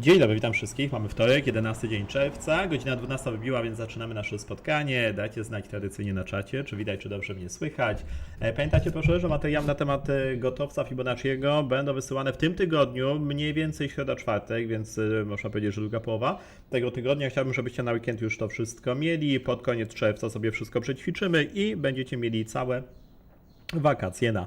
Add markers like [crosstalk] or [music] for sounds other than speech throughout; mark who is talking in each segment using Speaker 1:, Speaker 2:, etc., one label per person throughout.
Speaker 1: Dzień dobry, witam wszystkich. Mamy wtorek, 11 dzień czerwca. Godzina 12 wybiła, więc zaczynamy nasze spotkanie. Dajcie znać tradycyjnie na czacie, czy widać, czy dobrze mnie słychać. E, Pamiętajcie proszę, że materiały na temat e, gotowca Fibonacciego będą wysyłane w tym tygodniu, mniej więcej środa, czwartek, więc e, można powiedzieć, że druga połowa tego tygodnia. Chciałbym, żebyście na weekend już to wszystko mieli. Pod koniec czerwca sobie wszystko przećwiczymy i będziecie mieli całe wakacje na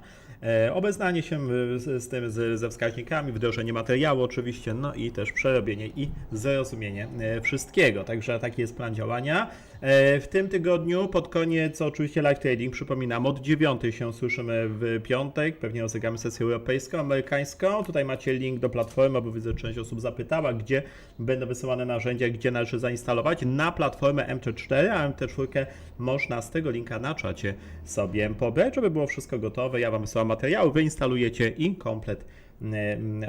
Speaker 1: obeznanie się e, z, z tym, z, ze wskaźnikami, wdrożenie materiału oczywiście, no i też przerobienie i zrozumienie e, wszystkiego. Także taki jest plan działania. E, w tym tygodniu pod koniec oczywiście live trading, przypominam, od 9 się słyszymy w piątek, pewnie rozegramy sesję europejską, amerykańską. Tutaj macie link do platformy, bo widzę, że część osób zapytała, gdzie będą wysyłane narzędzia, gdzie należy zainstalować. Na platformę MT4, a MT4 można z tego linka na czacie sobie pobrać, żeby było wszystko gotowe. Ja Wam wysyłam materiały, wy instalujecie i komplet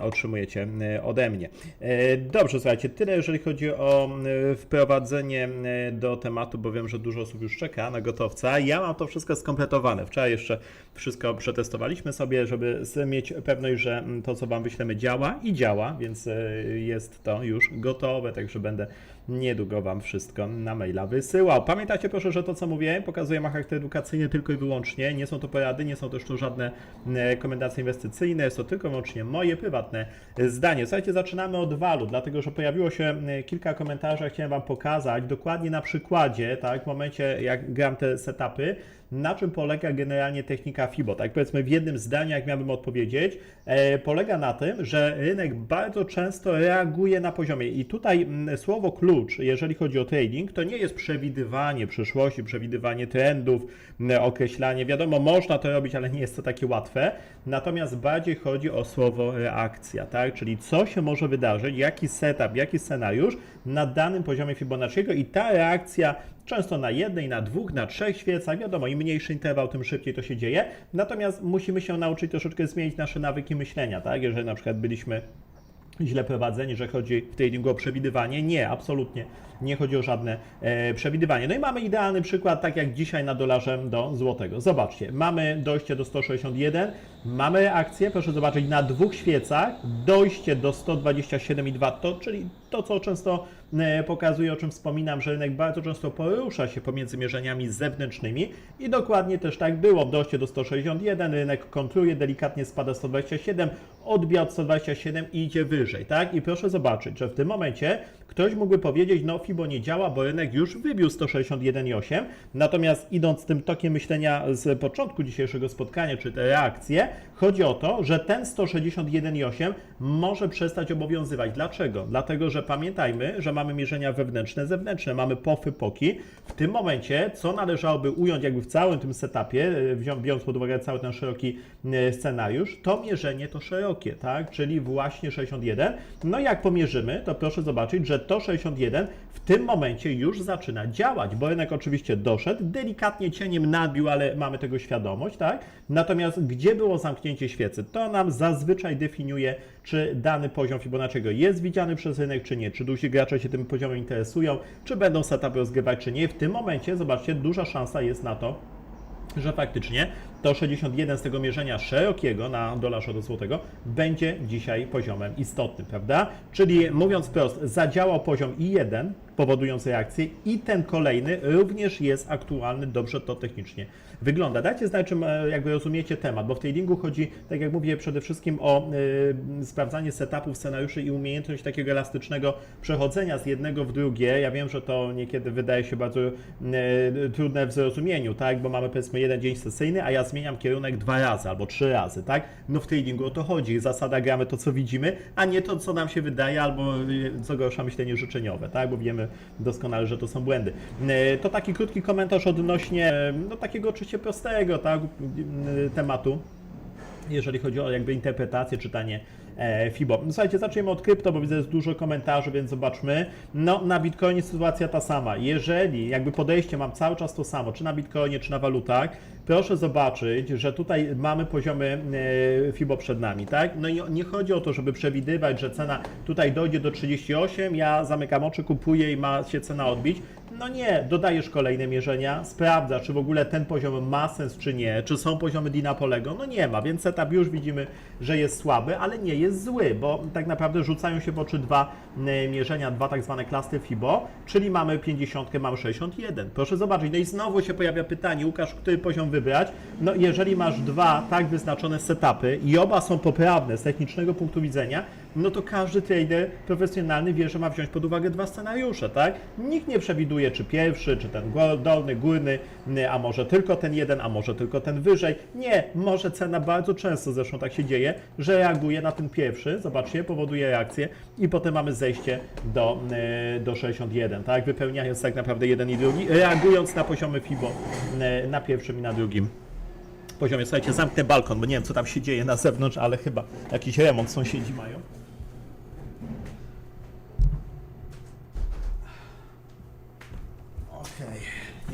Speaker 1: otrzymujecie e, ode mnie. E, Dobrze, słuchajcie, tyle jeżeli chodzi o e, wprowadzenie e, do tematu, bo wiem, że dużo osób już czeka na gotowca. Ja mam to wszystko skompletowane. Wczoraj jeszcze wszystko przetestowaliśmy sobie, żeby mieć pewność, że to, co Wam wyślemy, działa i działa, więc e, jest to już gotowe, także będę niedługo Wam wszystko na maila wysyłał. Pamiętajcie proszę, że to, co mówię, pokazuję ma charakter edukacyjny tylko i wyłącznie. Nie są to porady, nie są też tu żadne e, rekomendacje inwestycyjne, jest to tylko i wyłącznie moje prywatne zdanie. Słuchajcie, zaczynamy od walut, dlatego że pojawiło się kilka komentarzy, chciałem Wam pokazać dokładnie na przykładzie, tak, w momencie jak gram te setupy, na czym polega generalnie technika FIBO. Tak powiedzmy w jednym zdaniu, jak miałbym odpowiedzieć, e, polega na tym, że rynek bardzo często reaguje na poziomie. I tutaj mm, słowo klucz, jeżeli chodzi o trading, to nie jest przewidywanie przyszłości, przewidywanie trendów, mm, określanie, wiadomo, można to robić, ale nie jest to takie łatwe, natomiast bardziej chodzi o słowo reakcja, tak, czyli co się może wydarzyć, jaki setup, jaki scenariusz na danym poziomie Fibonacciego i ta reakcja Często na jednej, na dwóch, na trzech świecach, wiadomo, im mniejszy interwał, tym szybciej to się dzieje. Natomiast musimy się nauczyć troszeczkę zmienić nasze nawyki myślenia, tak? Jeżeli na przykład byliśmy źle prowadzeni, że chodzi w tradingu o przewidywanie. Nie, absolutnie nie chodzi o żadne e, przewidywanie. No i mamy idealny przykład, tak jak dzisiaj na dolarze do złotego. Zobaczcie, mamy dojście do 161, mamy reakcję, proszę zobaczyć, na dwóch świecach, dojście do 127,2, to, czyli to, co często e, pokazuje, o czym wspominam, że rynek bardzo często porusza się pomiędzy mierzeniami zewnętrznymi i dokładnie też tak było. Dojście do 161, rynek kontruje, delikatnie spada 127, odbija od 127 i idzie wyżej, tak? I proszę zobaczyć, że w tym momencie ktoś mógłby powiedzieć, no FIBO nie działa, bo rynek już wybił 161,8, natomiast idąc tym tokiem myślenia z początku dzisiejszego spotkania, czy te reakcje, chodzi o to, że ten 161,8 może przestać obowiązywać. Dlaczego? Dlatego, że pamiętajmy, że mamy mierzenia wewnętrzne, zewnętrzne, mamy pofy, poki. W tym momencie, co należałoby ująć jakby w całym tym setupie, e, biorąc pod uwagę cały ten szeroki e, scenariusz, to mierzenie to szerokie, tak? Czyli właśnie 61. No jak pomierzymy, to proszę zobaczyć, że to 61 w tym momencie już zaczyna działać, bo rynek oczywiście doszedł, delikatnie cieniem nabił, ale mamy tego świadomość, tak? Natomiast gdzie było zamknięcie świecy? To nam zazwyczaj definiuje, czy dany poziom Fibonacciego jest widziany przez rynek, czy nie, czy dusi gracze się tym poziomem interesują, czy będą setupy rozgrywać, czy nie. W tym momencie, zobaczcie, duża szansa jest na to, że faktycznie to 61 z tego mierzenia szerokiego na dolarze do złotego będzie dzisiaj poziomem istotnym, prawda? Czyli mówiąc wprost, zadziałał poziom I1, powodując reakcję i ten kolejny również jest aktualny, dobrze to technicznie wygląda. Dajcie znać, czym jakby rozumiecie temat, bo w tradingu chodzi, tak jak mówię, przede wszystkim o y, sprawdzanie setupów, scenariuszy i umiejętność takiego elastycznego przechodzenia z jednego w drugie. Ja wiem, że to niekiedy wydaje się bardzo y, trudne w zrozumieniu, tak, bo mamy powiedzmy jeden dzień sesyjny, a ja zmieniam kierunek dwa razy albo trzy razy, tak? No w tradingu o to chodzi. Zasada gramy to, co widzimy, a nie to, co nam się wydaje, albo y, co gorsza myślenie życzeniowe, tak? Bo wiemy doskonale, że to są błędy. Y, To taki krótki komentarz odnośnie y, no takiego oczywiście prostego, tak, tematu jeżeli chodzi o jakby interpretację, czytanie e, FIBO. Słuchajcie, zaczniemy od krypto, bo widzę, jest dużo komentarzy, więc zobaczmy. No, na Bitcoinie sytuacja ta sama. Jeżeli jakby podejście mam cały czas to samo, czy na Bitcoinie, czy na walutach, proszę zobaczyć, że tutaj mamy poziomy e, FIBO przed nami, tak? No i nie chodzi o to, żeby przewidywać, że cena tutaj dojdzie do 38, ja zamykam oczy, kupuję i ma się cena odbić. No nie, dodajesz kolejne mierzenia, sprawdza, czy w ogóle ten poziom ma sens, czy nie, czy są poziomy Dina Polego. No nie ma, więc setup już widzimy, że jest słaby, ale nie jest zły, bo tak naprawdę rzucają się w oczy dwa e, mierzenia, dwa tak zwane klasy FIBO, czyli mamy 50, mamy 61. Proszę zobaczyć, no i znowu się pojawia pytanie, Łukasz, który poziom wybrać? No jeżeli masz dwa tak wyznaczone setupy i oba są poprawne z technicznego punktu widzenia, no to każdy trader profesjonalny wie, że ma wziąć pod uwagę dwa scenariusze, tak? Nikt nie przewiduje, czy pierwszy, czy ten dolny, górny, a może tylko ten jeden, a może tylko ten wyżej. Nie, może cena bardzo często, zresztą tak się dzieje, że reaguje na ten pierwszy, zobaczcie, powoduje reakcję i potem mamy zejście do, do 61, tak? Wypełniając tak naprawdę jeden i drugi, reagując na poziomy FIBO na pierwszym i na drugim poziomie. Słuchajcie, zamknę balkon, bo nie wiem, co tam się dzieje na zewnątrz, ale chyba jakiś remont sąsiedzi mają.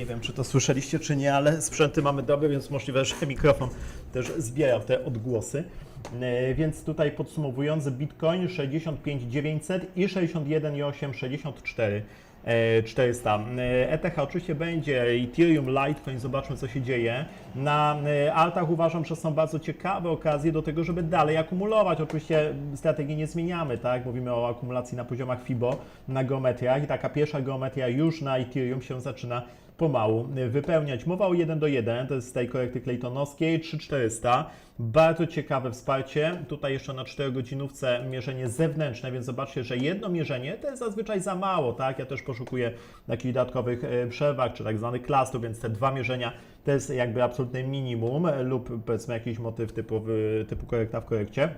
Speaker 1: Nie wiem, czy to słyszeliście, czy nie, ale sprzęty mamy dobre, więc możliwe, że mikrofon też zbiera te odgłosy. E, Więc tutaj podsumowując, Bitcoin 65 900 i 61,8 64 e, 400. E, ETH oczywiście będzie, Ethereum, Litecoin, zobaczmy co się dzieje. Na e, altach uważam, że są bardzo ciekawe okazje do tego, żeby dalej akumulować. Oczywiście strategii nie zmieniamy, tak? Mówimy o akumulacji na poziomach FIBO, na geometriach i taka pierwsza geometria już na Ethereum się zaczyna pomału wypełniać. Mowa o 1 do 1, to jest z tej korekty Claytonowskiej, 3400. Bardzo ciekawe wsparcie. Tutaj jeszcze na 4 godzinówce mierzenie zewnętrzne, więc zobaczcie, że jedno mierzenie to jest zazwyczaj za mało, tak? Ja też poszukuję jakichś dodatkowych e, przewag, czy tak zwanych klastów, więc te dwa mierzenia to jest jakby absolutne minimum lub powiedzmy jakiś motyw typowy, typu korekta w korekcie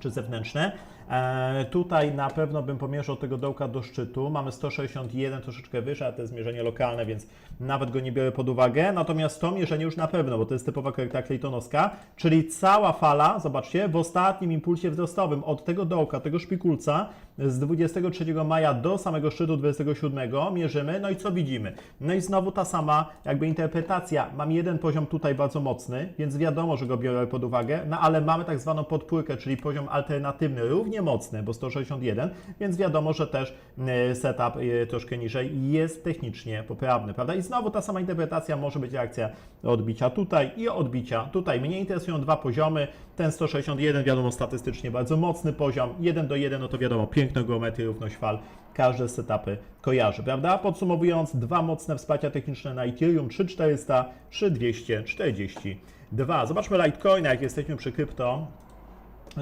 Speaker 1: czy zewnętrzne. E, tutaj na pewno bym pomierzał tego dołka do szczytu. Mamy 161, troszeczkę wyżej, a to jest mierzenie lokalne, więc nawet go nie biorę pod uwagę. Natomiast to mierzenie już na pewno, bo to jest typowa korekta Claytonowska, czyli cała fala, zobaczcie, w ostatnim impulsie wzrostowym od tego dołka, tego szpikulca z 23 maja do samego szczytu 27 mierzymy, no i co widzimy? No i znowu ta sama jakby interpretacja. Mam jeden poziom tutaj bardzo mocny, więc wiadomo, że go biorę pod uwagę, no ale mamy tak zwaną podpórkę, czyli poziom alternatywny, równie mocny, bo 161, więc wiadomo, że też e, setup e, troszkę niżej jest technicznie poprawny, prawda? I znowu ta sama interpretacja może być reakcja odbicia tutaj i odbicia tutaj. Mnie interesują dwa poziomy, ten 161 wiadomo statystycznie bardzo mocny poziom, 1 do 1 no to wiadomo, piękna geometria, równość fal, każde setupy kojarzy, prawda? Podsumowując, dwa mocne wsparcia techniczne na Ethereum 3400, 3242. Zobaczmy Litecoina, jak jesteśmy przy krypto.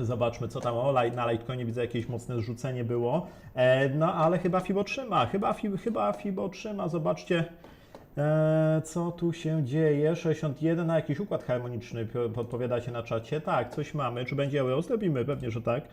Speaker 1: Zobaczmy, co tam o, na Litecoinie widzę jakieś mocne zrzucenie było. E, no ale chyba FIBO trzyma, chyba, FIBO, chyba FIBO trzyma, zobaczcie. E, co tu się dzieje? 61 na jakiś układ harmoniczny po- podpowiadacie na czacie. Tak, coś mamy. Czy będzie euro? Zrobimy, pewnie, że tak.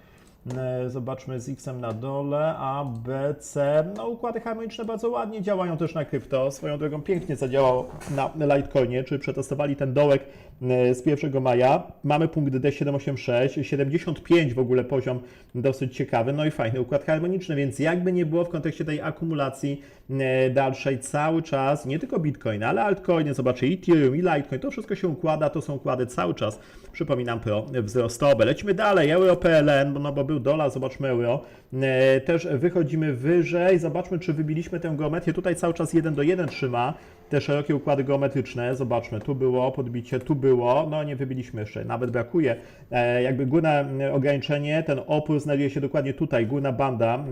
Speaker 1: E, Zobaczmy z X na dole, A, B, C. No, układy harmoniczne bardzo ładnie działają też na krypto. Swoją drogą pięknie zadziałało na Litecoinie, czy przetestowali ten dołek e, z 1 maja. Mamy punkt D786, 75 w ogóle poziom dosyć ciekawy, no i fajny układ harmoniczny, więc jakby nie było w kontekście tej akumulacji e, dalszej cały czas, nie tylko Bitcoin, ale altcoiny, zobaczcie, Ethereum i Litecoin, to wszystko się układa, to są układy cały czas, przypominam, pro wzrostowe. Lecimy dalej, euro PLN, no bo był dolar, zobaczmy euro, E, też wychodzimy wyżej, zobaczmy, czy wybiliśmy tę geometrię, tutaj cały czas 1 do 1 trzyma, te szerokie układy geometryczne, zobaczmy, tu było podbicie, tu było, no nie wybiliśmy jeszcze, nawet brakuje, e, jakby górne e, ograniczenie, ten opór znajduje się dokładnie tutaj, górna banda,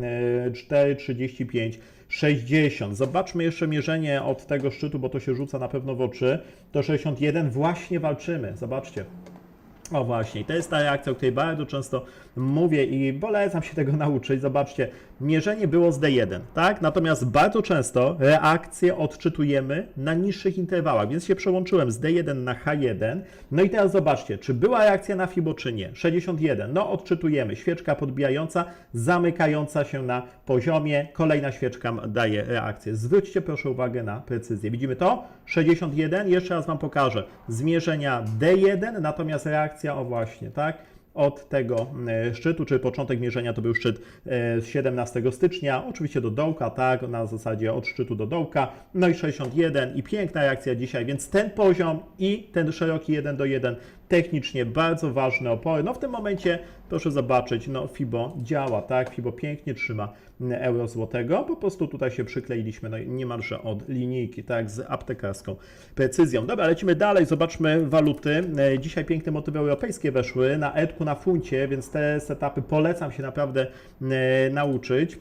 Speaker 1: e, 4,35, 60. Zobaczmy jeszcze mierzenie od tego szczytu, bo to się rzuca na pewno w oczy, to 61, właśnie walczymy, zobaczcie. O właśnie, to jest ta reakcja, o której bardzo często mówię i polecam się tego [laughs] nauczyć. Zobaczcie, mierzenie było z D1, tak? Natomiast bardzo często reakcję odczytujemy na niższych interwałach, więc się przełączyłem z D1 na H1. No i teraz zobaczcie, czy była reakcja na FIBO, czy nie. 61, no odczytujemy, świeczka podbijająca, zamykająca się na poziomie, kolejna świeczka daje reakcję. Zwróćcie proszę uwagę na precyzję. Widzimy to? 61, jeszcze raz Wam pokażę. Zmierzenia D1, natomiast reakcja, o właśnie, tak? Od tego e, szczytu, czy początek mierzenia to był szczyt e, z 17 stycznia, oczywiście do dołka, tak, na zasadzie od szczytu do dołka, no i 61 i piękna reakcja dzisiaj, więc ten poziom i ten szeroki 1 do 1 technicznie bardzo ważne opory. No w tym momencie proszę zobaczyć, no FIBO działa, tak? FIBO pięknie trzyma euro złotego, po prostu tutaj się przykleiliśmy no, niemalże od linijki, tak? Z aptekarską precyzją. Dobra, lecimy dalej, zobaczmy waluty. E, Dzisiaj piękne motywy europejskie weszły na etku, na funcie, więc te setupy polecam się naprawdę e, nauczyć.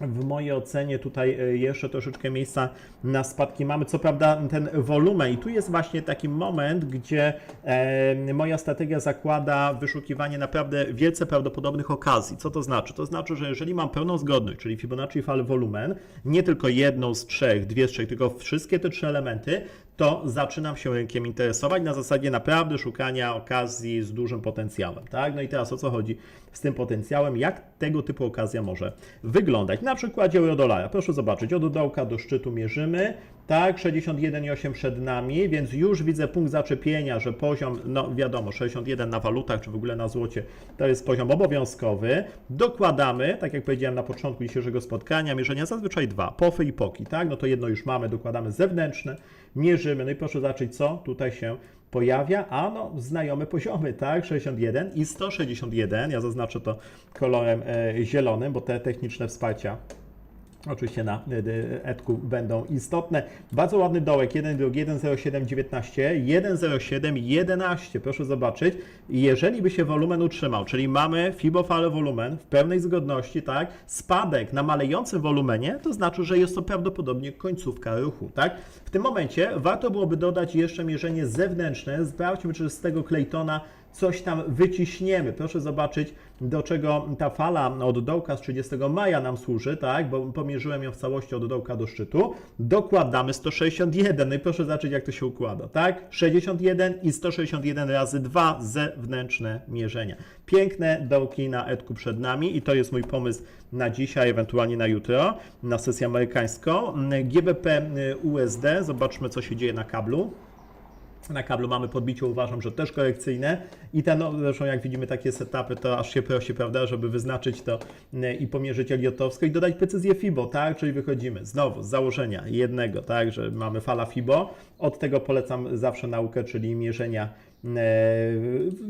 Speaker 1: W mojej ocenie tutaj e, jeszcze troszeczkę miejsca na spadki mamy. Co prawda ten wolumen i tu jest właśnie taki moment, gdzie e, moja strategia zakłada wyszukiwanie naprawdę wielce prawdopodobnych okazji. Co to znaczy? To znaczy, że jeżeli mam pełną zgodność, czyli Fibonacci fal wolumen, nie tylko jedną z trzech, dwie z trzech, tylko wszystkie te trzy elementy, to zaczynam się rynkiem interesować na zasadzie naprawdę szukania okazji z dużym potencjałem. Tak? No i teraz o co chodzi z tym potencjałem? Jak tego typu okazja może wyglądać? Na przykładzie euro-dolara. Proszę zobaczyć, od dołka do szczytu mierzymy. Tak, 61,8 przed nami, więc już widzę punkt zaczepienia, że poziom, no wiadomo, 61 na walutach, czy w ogóle na złocie, to jest poziom obowiązkowy. Dokładamy, tak jak powiedziałem na początku dzisiejszego spotkania, mierzenia zazwyczaj dwa, pofy i poki, tak? No to jedno już mamy, dokładamy zewnętrzne, mierzymy, no i proszę zobaczyć, co tutaj się pojawia, a no znajome poziomy, tak, 61 i 161, ja zaznaczę to kolorem e, zielonym, bo te techniczne wsparcia Oczywiście na etku będą istotne. Bardzo ładny dołek, 1, 2, 1,07, 19, 1,07, 11. Proszę zobaczyć. Jeżeli by się wolumen utrzymał, czyli mamy fibofale wolumen w pełnej zgodności, tak, spadek na malejącym wolumenie, to znaczy, że jest to prawdopodobnie końcówka ruchu, tak. W tym momencie warto byłoby dodać jeszcze mierzenie zewnętrzne. Sprawdźmy, czy z tego Claytona coś tam wyciśniemy. Proszę zobaczyć, do czego ta fala od dołka z 30 maja nam służy, tak? Bo pomierzyłem ją w całości od dołka do szczytu. Dokładamy 161. No i proszę zobaczyć, jak to się układa, tak? 61 i 161 razy 2 zewnętrzne mierzenia. Piękne dołki na etku przed nami i to jest mój pomysł na dzisiaj, ewentualnie na jutro, na sesję amerykańską. GBP USD, zobaczmy, co się dzieje na kablu. Na kablu mamy podbicie, uważam, że też korekcyjne. I ten, no, zresztą jak widzimy takie setupy, to aż się prosi, prawda, żeby wyznaczyć to y, i pomierzyć eliotowsko i dodać precyzję FIBO, tak? Czyli wychodzimy znowu z założenia jednego, tak, że mamy fala FIBO. Od tego polecam zawsze naukę, czyli mierzenia e,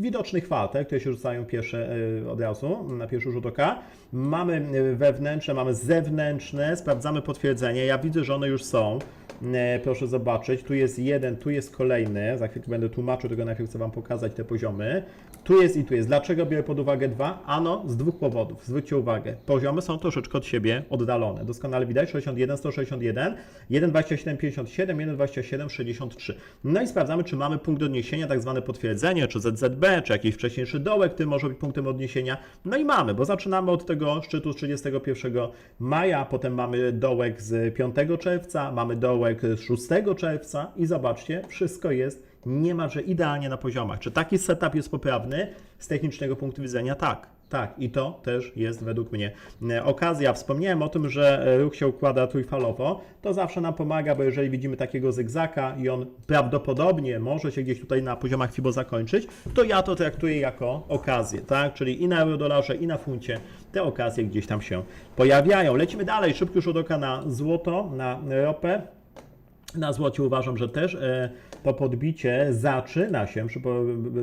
Speaker 1: widocznych fal, te, które się rzucają pierwsze e, od razu, na pierwszy rzut oka. Mamy e, wewnętrzne, mamy zewnętrzne, sprawdzamy potwierdzenie. Ja widzę, że one już są. E, Proszę zobaczyć, tu jest jeden, tu jest kolejny. Za chwilkę będę tłumaczył, tylko najpierw chcę Wam pokazać te poziomy. Tu jest i tu jest. Dlaczego biorę pod uwagę dwa? Ano, z dwóch powodów. Zwróćcie uwagę. Poziomy są troszeczkę od siebie oddalone. Doskonale widać 61, 161, 1,27, 57, 1,27, 63. No i sprawdzamy, czy mamy punkt odniesienia, tak zwane potwierdzenie, czy ZZB, czy jakiś wcześniejszy dołek, który może być punktem odniesienia. No i mamy, bo zaczynamy od tego szczytu z 31 maja, potem mamy dołek z 5 czerwca, mamy dołek z 6 czerwca i zobaczcie, wszystko jest niemalże idealnie na poziomach. Czy taki setup jest poprawny z technicznego punktu widzenia? Tak. Tak, i to też jest według mnie e, okazja. Wspomniałem o tym, że e, ruch się układa trójfalowo. To zawsze nam pomaga, bo jeżeli widzimy takiego zygzaka i on prawdopodobnie może się gdzieś tutaj na poziomach FIBO zakończyć, to ja to traktuję jako okazję, tak? Czyli i na euro-dolarze, i na funcie te okazje gdzieś tam się pojawiają. Lecimy dalej. Szybki rzut oka na złoto, na ropę. Na złocie uważam, że też e, to podbicie zaczyna się,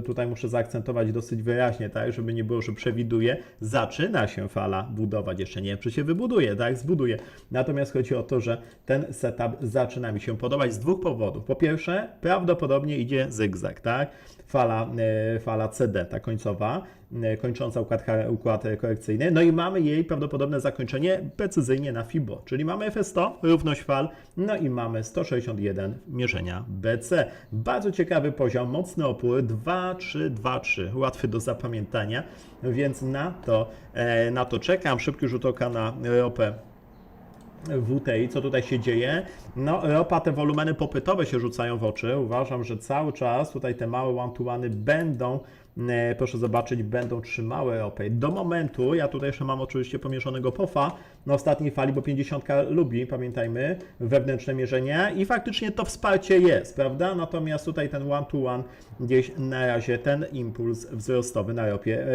Speaker 1: tutaj muszę zaakcentować dosyć wyraźnie, tak, żeby nie było, że przewiduję, zaczyna się fala budować, jeszcze nie wiem, czy się wybuduje, tak, zbuduje. Natomiast chodzi o to, że ten setup zaczyna mi się podobać z dwóch powodów. Po pierwsze, prawdopodobnie idzie zygzak, tak, fala, e, fala CD, ta końcowa, e, kończąca układ, układ korekcyjny. No i mamy jej prawdopodobne zakończenie precyzyjnie na FIBO, czyli mamy FS100, równość fal, no i mamy 161 mierzenia BC. Bardzo ciekawy poziom, mocny opór, 2, 3, 2, 3, łatwy do zapamiętania, więc na to, e, na to czekam. Szybki rzut oka na ropę WTI, co tutaj się dzieje? No, ropa, te wolumeny popytowe się rzucają w oczy. Uważam, że cały czas tutaj te małe one-to-one będą, e, proszę zobaczyć, będą trzymały ropę. Do momentu, ja tutaj jeszcze mam oczywiście pomieszanego pofa na ostatniej fali, bo 50 lubi, pamiętajmy, wewnętrzne mierzenie i faktycznie to wsparcie jest, prawda? Natomiast tutaj ten one-to-one gdzieś na razie ten impuls wzrostowy na ropie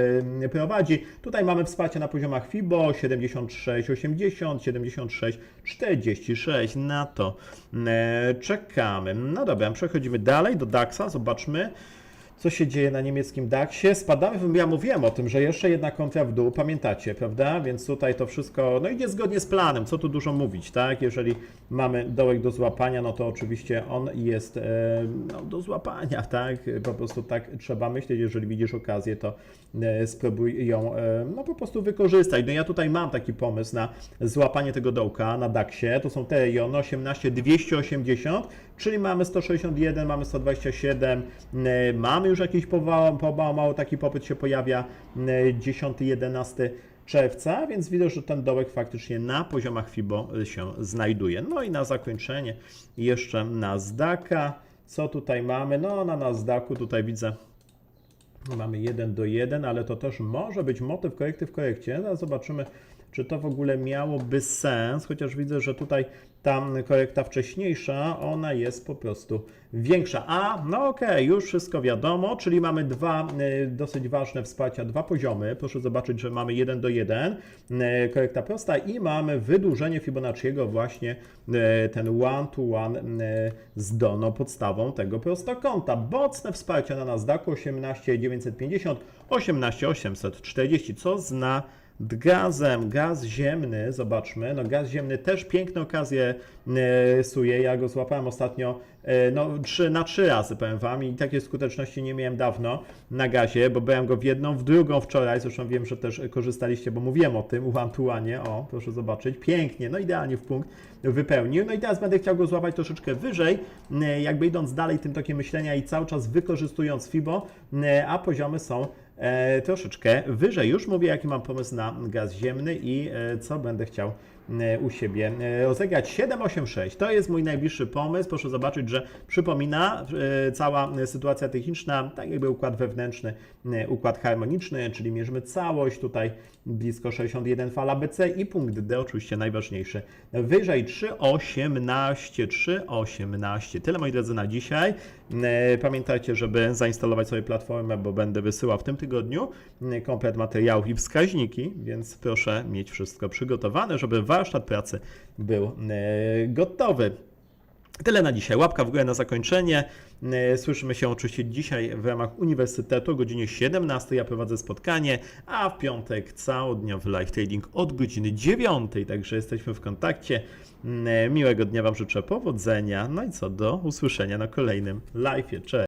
Speaker 1: e, prowadzi. Tutaj mamy wsparcie na poziomach FIBO 76, 80, 76, 46. Na to e, czekamy. No dobra, przechodzimy dalej do DAX-a. Zobaczmy. Co się dzieje na niemieckim DAX-ie. Spadamy, ja mówiłem o tym, że jeszcze jedna kontra w dół, pamiętacie, prawda? Więc tutaj to wszystko, no idzie zgodnie z planem, co tu dużo mówić, tak? Jeżeli mamy dołek do złapania, no to oczywiście on jest e, no, do złapania, tak? Po prostu tak trzeba myśleć, jeżeli widzisz okazję, to e, spróbuj ją e, no po prostu wykorzystać. No ja tutaj mam taki pomysł na złapanie tego dołka na DAX-ie, to są te rejony 18 280, czyli mamy 161, mamy 127, e, mamy już jakiś pował, pował, mało taki popyt się pojawia e, 10, 11 czerwca, więc widać, że ten dołek faktycznie na poziomach FIBO się znajduje. No i na zakończenie jeszcze Nasdaqa. Co tutaj mamy? No na Nasdaqu tutaj widzę Mamy 1 do 1, ale to też może być motyw korekty w korekcie. Zaraz zobaczymy, czy to w ogóle miałoby sens, chociaż widzę, że tutaj ta korekta wcześniejsza, ona jest po prostu większa. A, no okej, już wszystko wiadomo, czyli mamy dwa y, dosyć ważne wsparcia, dwa poziomy. Proszę zobaczyć, że mamy 1 do 1, y, korekta prosta i mamy wydłużenie Fibonacciego właśnie y, ten one to one z doną podstawą tego prostokąta. Mocne wsparcie na Nasdaqu 18950, 18840, co zna gazem, gaz ziemny, zobaczmy, no gaz ziemny też piękne okazje e, suje, ja go złapałem ostatnio e, no 3 na 3 razy powiem Wam i takiej skuteczności nie miałem dawno na gazie, bo brałem go w jedną, w drugą wczoraj, zresztą wiem, że też korzystaliście, bo mówiłem o tym, to one, o proszę zobaczyć, pięknie, no idealnie w punkt wypełnił, no i teraz będę chciał go złapać troszeczkę wyżej, e, jakby idąc dalej tym tokiem myślenia i cały czas wykorzystując FIBO, e, a poziomy są e, troszeczkę wyżej. Już mówię, jaki mam pomysł na gaz ziemny i e, co będę chciał e, u siebie e, rozegrać. 786 to jest mój najbliższy pomysł. Proszę zobaczyć, że przypomina e, cała sytuacja techniczna, tak jakby układ wewnętrzny, układ harmoniczny, czyli mierzymy całość. Tutaj blisko 61 fala BC i punkt D, oczywiście najważniejszy. Wyżej 318, 318. Tyle moi drodzy na dzisiaj. E, Pamiętajcie, żeby zainstalować sobie platformę, bo będę wysyłał w tym tygodniu komplet materiałów i wskaźniki, więc proszę mieć wszystko przygotowane, żeby warsztat pracy był e, gotowy. Tyle na dzisiaj. Łapka w górę na zakończenie. E, Słyszymy się oczywiście dzisiaj w ramach Uniwersytetu o godzinie 17. Ja prowadzę spotkanie, a w piątek całodniowy live trading od godziny 9. Także jesteśmy w kontakcie. E, Miłego dnia Wam życzę powodzenia. No i co, do usłyszenia na kolejnym live. Cześć.